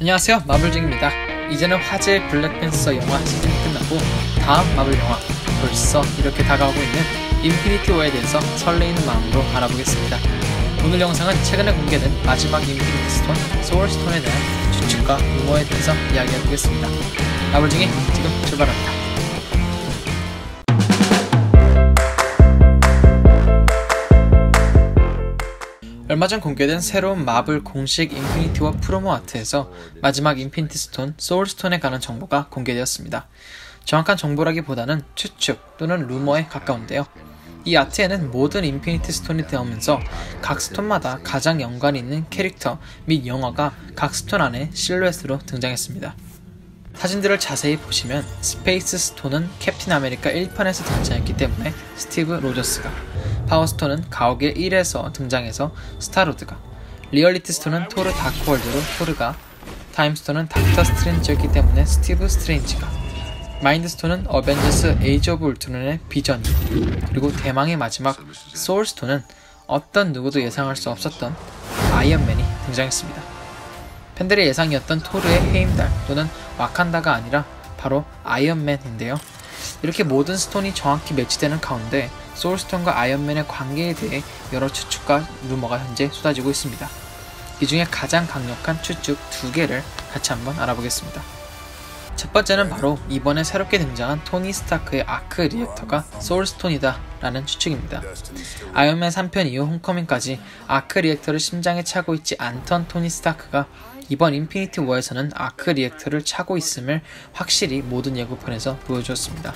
안녕하세요. 마블중입니다. 이제는 화제의 블랙팬서 영화 시즌이 끝나고 다음 마블 영화 벌써 이렇게 다가오고 있는 인피니티 워에 대해서 설레이는 마음으로 알아보겠습니다. 오늘 영상은 최근에 공개된 마지막 인피니티 스톤 소울스톤에 대한 추측과 루머에 대해서 이야기해보겠습니다. 마블중이 지금 출발합니다 얼마 전 공개된 새로운 마블 공식 인피니티워 프로모 아트에서 마지막 인피니티 스톤, 소울 스톤에 관한 정보가 공개되었습니다. 정확한 정보라기보다는 추측 또는 루머에 가까운데요. 이 아트에는 모든 인피니티 스톤이 되어오면서 각 스톤마다 가장 연관이 있는 캐릭터 및 영화가 각 스톤 안에 실루엣으로 등장했습니다. 사진들을 자세히 보시면 스페이스 스톤은 캡틴 아메리카 1편에서 등장했기 때문에 스티브 로저스가 파워스톤은 가옥의 1에서 등장해서 스타로드가 리얼리티 스톤은 토르 다크월드로 토르가 타임스톤은 닥터 스트레인지였기 때문에 스티브 스트레인지가 마인드스톤은 어벤져스 에이지 오브 울트론의 비전이 그리고 대망의 마지막 소울스톤은 어떤 누구도 예상할 수 없었던 아이언맨이 등장했습니다. 팬들의 예상이었던 토르의 해임달 또는 와칸다가 아니라 바로 아이언맨인데요. 이렇게 모든 스톤이 정확히 매치되는 가운데 소울스톤과 아이언맨의 관계에 대해 여러 추측과 루머가 현재 쏟아지고 있습니다. 이 중에 가장 강력한 추측 두 개를 같이 한번 알아보겠습니다. 첫 번째는 바로 이번에 새롭게 등장한 토니 스타크의 아크 리액터가 소울스톤이다 라는 추측입니다. 아이언맨 3편 이후 홈커밍까지 아크 리액터를 심장에 차고 있지 않던 토니 스타크가 이번 인피니티 워에서는 아크 리액터를 차고 있음을 확실히 모든 예고편에서 보여주었습니다.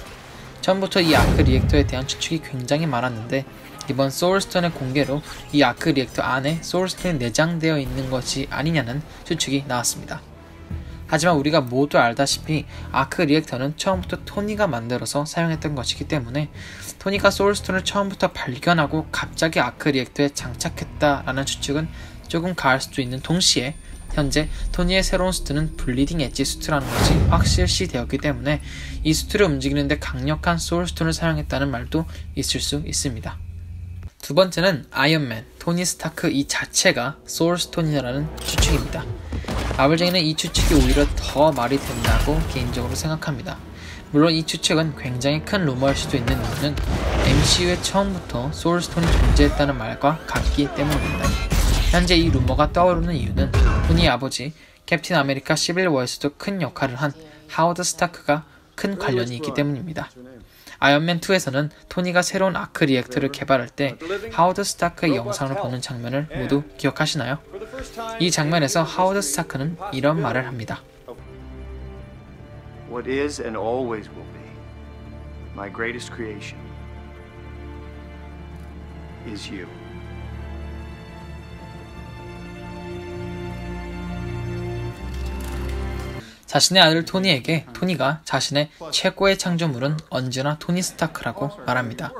처음부터 이 아크 리액터에 대한 추측이 굉장히 많았는데 이번 소울스톤의 공개로 이 아크 리액터 안에 소울스톤이 내장되어 있는 것이 아니냐는 추측이 나왔습니다. 하지만 우리가 모두 알다시피 아크 리액터는 처음부터 토니가 만들어서 사용했던 것이기 때문에 토니가 소울스톤을 처음부터 발견하고 갑자기 아크 리액터에 장착했다라는 추측은 조금 가할 수도 있는 동시에 현재 토니의 새로운 수트는 블리딩 엣지 수트라는 것이 확실시 되었기 때문에 이 수트를 움직이는데 강력한 소울 스톤을 사용했다는 말도 있을 수 있습니다. 두 번째는 아이언맨, 토니 스타크 이 자체가 소울 스톤이라는 추측입니다. 마블쟁이는 이 추측이 오히려 더 말이 된다고 개인적으로 생각합니다. 물론 이 추측은 굉장히 큰 루머일 수도 있는 이유는 MCU에 처음부터 소울스톤이 존재했다는 말과 같기 때문입니다. 현재 이 루머가 떠오르는 이유는 토니의 아버지 캡틴 아메리카 11워에서도 큰 역할을 한 하워드 스타크가 큰 관련이 있기 때문입니다. 아이언맨 2에서는 토니가 새로운 아크 리액터를 개발할 때 하워드 스타크의 영상을 보는 장면을 모두 기억하시나요? 이 장면에서 하워드 스타크는 이런 말을 합니다. What is and always will be my greatest creation is you. 자신의 아들 토니에게 토니가 자신의 최고의 창조물은 언제나 토니 스타크라고 말합니다.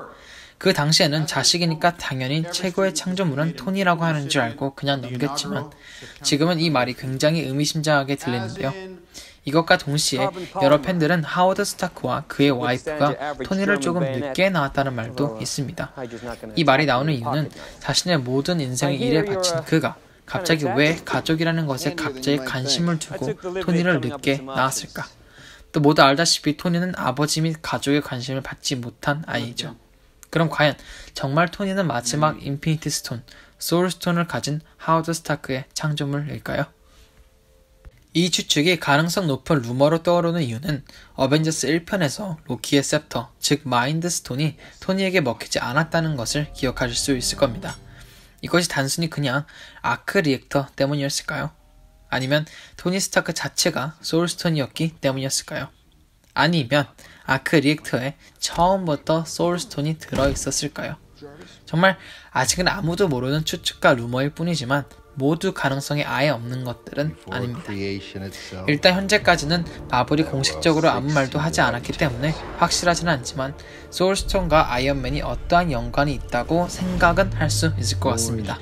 그 당시에는 자식이니까 당연히 최고의 창조물은 토니라고 하는 줄 알고 그냥 넘겼지만 지금은 이 말이 굉장히 의미심장하게 들리는데요. 이것과 동시에 여러 팬들은 하워드 스타크와 그의 와이프가 토니를 조금 늦게 낳았다는 말도 있습니다. 이 말이 나오는 이유는 자신의 모든 인생을 일에 바친 그가 갑자기 왜 가족이라는 것에 갑자기 관심을 두고 토니를 늦게 낳았을까? 또 모두 알다시피 토니는 아버지 및 가족의 관심을 받지 못한 아이죠. 그럼 과연 정말 토니는 마지막 인피니티 스톤, 소울 스톤을 가진 하워드 스타크의 창조물일까요? 이 추측이 가능성 높은 루머로 떠오르는 이유는 어벤져스 1편에서 로키의 셉터, 즉 마인드 스톤이 토니에게 먹히지 않았다는 것을 기억하실 수 있을 겁니다. 이것이 단순히 그냥 아크 리액터 때문이었을까요? 아니면 토니 스타크 자체가 소울스톤이었기 때문이었을까요? 아니면 아크 리액터에 처음부터 소울스톤이 들어있었을까요? 정말 아직은 아무도 모르는 추측과 루머일 뿐이지만 모두 가능성이 아예 없는 것들은 아닙니다. 일단 현재까지는 마블이 공식적으로 아무 말도 하지 않았기 때문에 확실하지는 않지만 소울스톤과 아이언맨이 어떠한 연관이 있다고 생각은 할 수 있을 것 같습니다.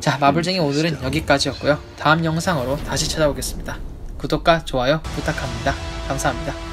자, 마블쟁이 오늘은 여기까지였고요. 다음 영상으로 다시 찾아오겠습니다. 구독과 좋아요 부탁합니다. 감사합니다.